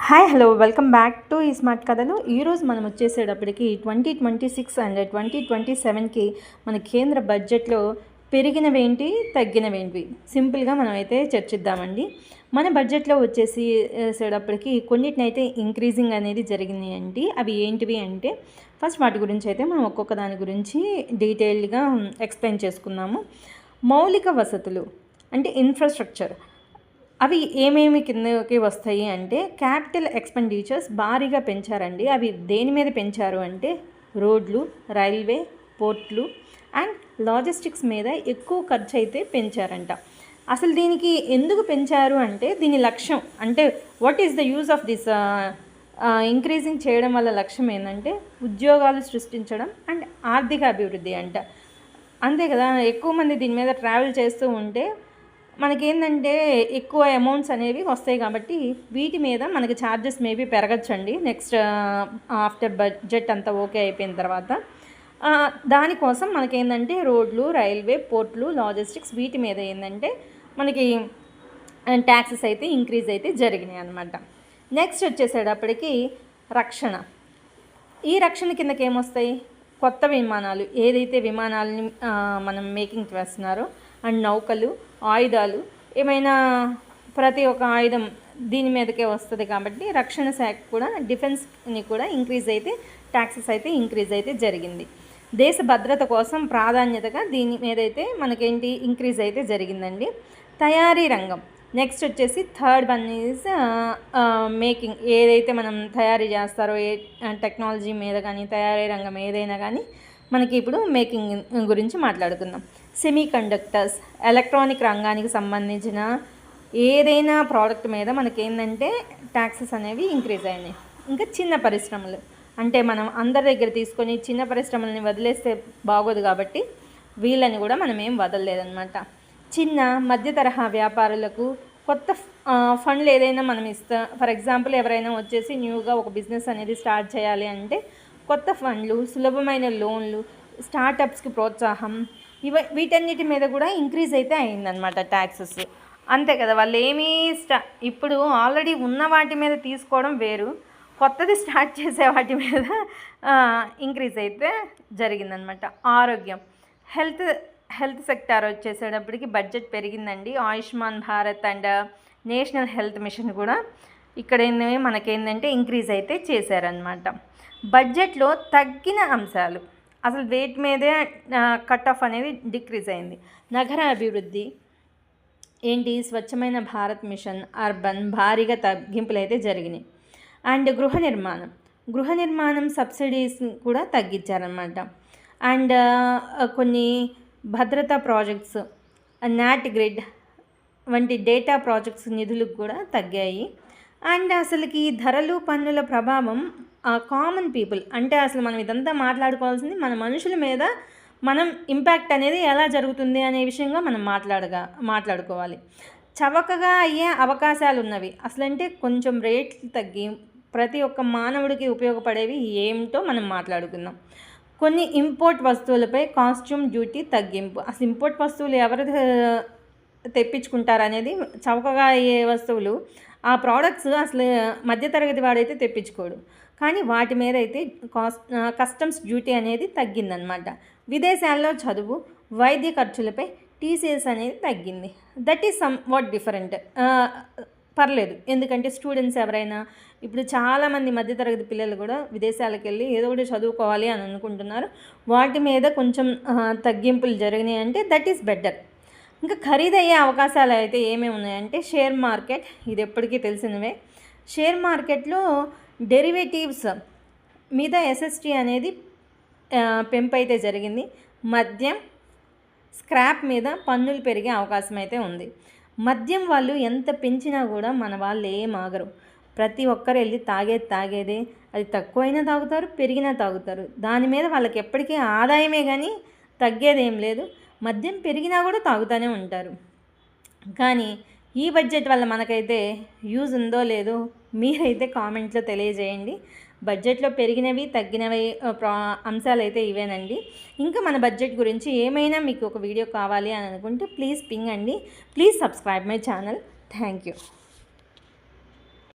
Hi hello welcome back to ఈ smart కథలు. ఈరోజు మనం వచ్చేసేటప్పటికి twenty twenty six and twenty twenty సెవెన్కి మన కేంద్ర బడ్జెట్లో పెరిగినవేంటి తగ్గినవేంటి? సింపుల్గా మనం అయితే చర్చిద్దామండి. మన బడ్జెట్లో వచ్చేసి సేటప్పటికి కొన్నిటినైతే ఇంక్రీజింగ్ అనేది జరిగినాయండి. అండి అవి ఏంటివి అంటే ఫస్ట్ వాటి గురించి అయితే మనం ఒక్కొక్క దాని గురించి డీటెయిల్డ్గా ఎక్స్ప్లెయిన్ చేసుకున్నాము మౌలిక వసతులు అంటే ఇన్ఫ్రాస్ట్రక్చర్. అవి ఏమేమి కిందకి వస్తాయి అంటే క్యాపిటల్ ఎక్స్పెండిచర్స్ భారీగా పెంచారండి. అవి దేని మీద పెంచారు అంటే రోడ్లు రైల్వే పోర్ట్లు అండ్ లాజిస్టిక్స్ మీద ఎక్కువ ఖర్చు అయితే పెంచారంట. అసలు దీనికి ఎందుకు పెంచారు అంటే దీని లక్ష్యం అంటే what is the use of this increasing చేయడం వల్ల లక్ష్యం ఏంటంటే ఉద్యోగాలు సృష్టించడం అండ్ ఆర్థిక అభివృద్ధి అంట. అంతే కదా ఎక్కువ మంది దీని మీద ట్రావెల్ చేస్తూ ఉంటే మనకేంటంటే ఎక్కువ అమౌంట్స్ అనేవి వస్తాయి కాబట్టి వీటి మీద మనకి ఛార్జెస్ మేబీ పెరగచ్చండి. నెక్స్ట్ ఆఫ్టర్ బడ్జెట్ అంతా ఓకే అయిపోయిన తర్వాత. దానికోసం మనకేంటంటే రోడ్లు రైల్వే పోర్ట్లు లాజిస్టిక్స్ వీటి మీద ఏంటంటే మనకి ట్యాక్సెస్ అయితే ఇంక్రీజ్ అయితే జరిగినాయి అనమాట నెక్స్ట్ వచ్చేసేటప్పటికి రక్షణ. ఈ రక్షణ కిందకి ఏమొస్తాయి కొత్త విమానాలు ఏదైతే విమానాలని మనం మేకింగ్ చేస్తున్నారో అండ్ నౌకలు ఆయుధాలు ఏమైనా ప్రతి ఒక్క ఆయుధం దీని మీదకే వస్తుంది కాబట్టి రక్షణ శాఖ కూడా డిఫెన్స్ని కూడా ఇంక్రీజ్ అయితే ట్యాక్సెస్ అయితే ఇంక్రీజ్ అయితే జరిగింది. దేశ భద్రత కోసం ప్రాధాన్యతగా దీని మీద అయితే మనకేంటి ఇంక్రీజ్ అయితే జరిగిందండి. తయారీ రంగం. నెక్స్ట్ వచ్చేసి థర్డ్ వన్ ఈజ్ మేకింగ్. ఏదైతే మనం తయారీ చేస్తారో ఏ టెక్నాలజీ మీద కానీ తయారీ రంగం ఏదైనా కానీ మనకి ఇప్పుడు మేకింగ్ గురించి మాట్లాడుకుందాం. సెమీ కండక్టర్స్ ఎలక్ట్రానిక్ రంగానికి సంబంధించిన ఏదైనా ప్రోడక్ట్ మీద మనకేంటంటే ట్యాక్సెస్ అనేవి ఇంక్రీజ్ అయినాయి. ఇంకా చిన్న పరిశ్రమలు. అంటే మనం అందరి దగ్గర తీసుకొని చిన్న పరిశ్రమలని వదిలేస్తే బాగోదు కాబట్టి వీళ్ళని కూడా మనం ఏం వదలలేదన్నమాట. చిన్న మధ్య తరహా వ్యాపారులకు కొత్త ఫండ్లు ఏదైనా మనం ఇస్తా ఫర్ ఎగ్జాంపుల్ ఎవరైనా వచ్చేసి న్యూగా ఒక బిజినెస్ అనేది స్టార్ట్ చేయాలి అంటే కొత్త ఫండ్లు సులభమైన లోన్లు స్టార్టప్స్కి ప్రోత్సాహం ఇవ వీటన్నిటి మీద కూడా ఇంక్రీజ్ అయితే అయిందనమాట ట్యాక్సెస్. అంతే కదా వాళ్ళు ఏమీ స్టా ఇప్పుడు ఆల్రెడీ ఉన్న వాటి మీద తీసుకోవడం వేరు కొత్తది స్టార్ట్ చేసే వాటి మీద ఇంక్రీజ్ అయితే జరిగిందనమాట ఆరోగ్యం హెల్త్ హెల్త్ సెక్టార్ వచ్చేసేటప్పటికి బడ్జెట్ పెరిగిందండి. Ayushman Bharat and national health mission కూడా ఇక్కడ ఏంది మనకేంటంటే ఇంక్రీజ్ అయితే చేశారనమాట బడ్జెట్లో తగ్గిన అంశాలు అసలు వెయిట్ మీదే కట్ ఆఫ్ అనేది డిక్రీజ్ అయింది. నగర అభివృద్ధి ఏంటి? స్వచ్ఛమైన భారత్ మిషన్ అర్బన్ భారీగా తగ్గింపులు అయితే జరిగినాయి. అండ్ గృహ నిర్మాణం గృహ నిర్మాణం సబ్సిడీస్ కూడా తగ్గించారనమాట అండ్ కొన్ని భద్రతా ప్రాజెక్ట్స్ నాట్ గ్రిడ్ వంటి డేటా ప్రాజెక్ట్స్ నిధులకు కూడా తగ్గాయి. అండ్ అసలుకి ధరలు పన్నుల ప్రభావం కామన్ పీపుల్ అంటే అసలు మనం ఇదంతా మాట్లాడుకోవాల్సింది మన మనుషుల మీద మనం ఇంపాక్ట్ అనేది ఎలా జరుగుతుంది అనే విషయంగా మనం మాట్లాడగా మాట్లాడుకోవాలి. చవకగా అయ్యే అవకాశాలు ఉన్నవి అసలంటే కొంచెం రేట్లు తగ్గి ప్రతి ఒక్క మానవుడికి ఉపయోగపడేవి ఏమిటో మనం మాట్లాడుకుందాం. కొన్ని ఇంపోర్ట్ వస్తువులపై కాస్ట్యూమ్ డ్యూటీ తగ్గింపు. అసలు ఇంపోర్ట్ వస్తువులు ఎవరు తెప్పించుకుంటారు అనేది చౌకగా అయ్యే వస్తువులు. ఆ ప్రోడక్ట్స్ అసలు మధ్యతరగతి వాడైతే తెప్పించుకోడు. కానీ వాటి మీద అయితే కాస్ట్ కస్టమ్స్ డ్యూటీ అనేది తగ్గిందనమాట విదేశాల్లో చదువు వైద్య ఖర్చులపై టీసీఎస్ అనేది తగ్గింది. That is somewhat different పర్లేదు. ఎందుకంటే స్టూడెంట్స్ ఎవరైనా ఇప్పుడు చాలామంది మధ్యతరగతి పిల్లలు కూడా విదేశాలకు వెళ్ళి ఏదో ఒకటి చదువుకోవాలి అని అనుకుంటున్నారు. వాటి మీద కొంచెం తగ్గింపులు జరిగినాయి అంటే దట్ ఈస్ బెటర్. ఇంకా ఖరీదయ్యే అవకాశాలు అయితే ఏమేమి ఉన్నాయంటే షేర్ మార్కెట్ ఇది ఎప్పటికీ తెలిసినవే. షేర్ మార్కెట్లో డెరివేటివ్స్ మీద ఎస్ఎస్టీ అనేది పెంపు అయితే జరిగింది. మద్యం స్క్రాప్ మీద పన్నులు పెరిగే అవకాశం అయితే ఉంది. మద్యం వాళ్ళు ఎంత పెంచినా కూడా మన వాళ్ళు ఏం ఆగరు. ప్రతి ఒక్కరు వెళ్ళి తాగేది తాగేదే. అది తక్కువైనా తాగుతారు పెరిగినా తాగుతారు. దాని మీద వాళ్ళకి ఎప్పటికీ ఆదాయమే కానీ తగ్గేదేం లేదు. మద్యం పెరిగినా కూడా తాగుతూనే ఉంటారు. కానీ ఈ బడ్జెట్ వల్ల మనకైతే యూజ్ ఉందో లేదో మీరైతే కామెంట్లో తెలియజేయండి. బడ్జెట్లో పెరిగినవి తగ్గినవి ప్రా అంశాలు అయితే ఇవేనండి. ఇంకా మన బడ్జెట్ గురించి ఏమైనా మీకు ఒక వీడియో కావాలి అని అనుకుంటే ప్లీజ్ పింగ్ అండి. Please subscribe my channel. Thank you.